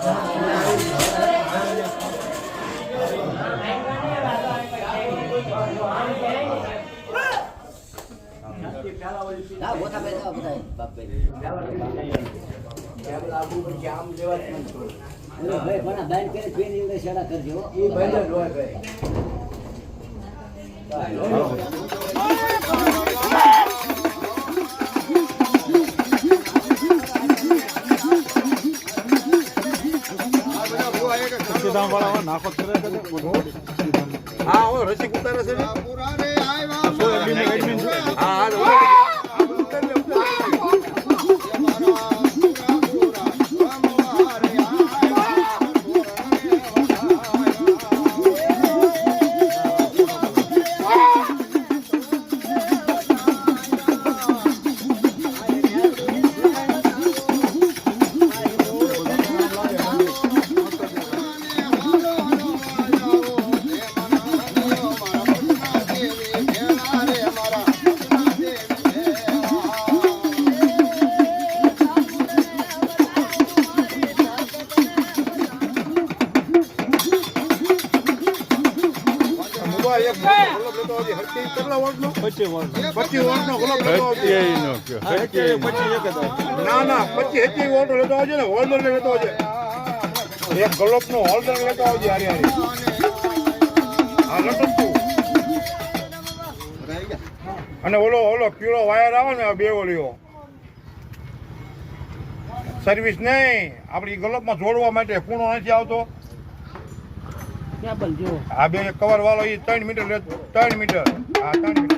ના અરે ભાઈ જાઓ એ બાપભાઈ ઓલો ભાઈ. અંદર શેડા કરજો હા હો રસિક ઉતારે છે હા હા. ના ના લેતો આવજે ને હોલ્ડર એક ગલોપ નો હોલ્ડર લેતો આવજે હારી અને ઓલો ઓલો પીળો વાયર આવે ને બે ઓલીઓ સર્વિસ નહીં. આપણી ગલોપમાં જોડવા માટે કૂણો નથી આવતો. આ બે કવર વાળો એ ત્રણ મીટર ત્રણ મીટર હા ત્રણ મીટર